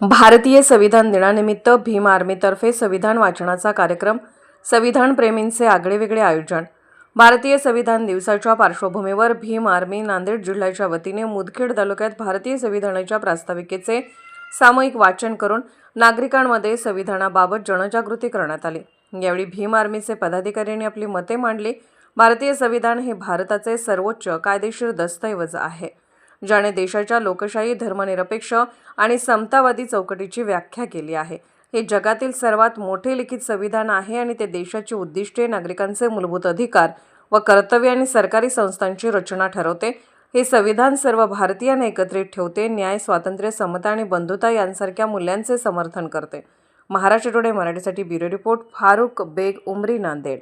भारतीय संविधान दिनानिमित्त भीम आर्मीतर्फे संविधान वाचनाचा कार्यक्रम संविधान प्रेमींचे आगळेवेगळे आयोजन. भारतीय संविधान दिवसाच्या पार्श्वभूमीवर भीम आर्मी नांदेड जिल्ह्याच्या वतीने मुदखेड तालुक्यात भारतीय संविधानाच्या प्रास्ताविकेचे सामूहिक वाचन करून नागरिकांमध्ये संविधानाबाबत जनजागृती करण्यात आली. यावेळी भीम आर्मीचे पदाधिकाऱ्यांनी आपली मते मांडली. भारतीय संविधान हे भारताचे सर्वोच्च कायदेशीर दस्तऐवज आहे. ज्याने देशाच्या लोकशाही धर्मनिरपेक्ष आणि समतावादी चौकटीची व्याख्या केली आहे. हे जगातील सर्वात मोठे लिखित संविधान आहे आणि ते देशाची उद्दिष्टे नागरिकांचे मूलभूत अधिकार व कर्तव्य आणि सरकारी संस्थांची रचना ठरवते. हे संविधान सर्व भारतीयांना एकत्रित ठेवते न्याय स्वातंत्र्य समता आणि बंधुता यांसारख्या मूल्यांचे समर्थन करते. महाराष्ट्र टुडे मराठीसाठी ब्युरो रिपोर्ट फारुख बेग उमरी नांदेड.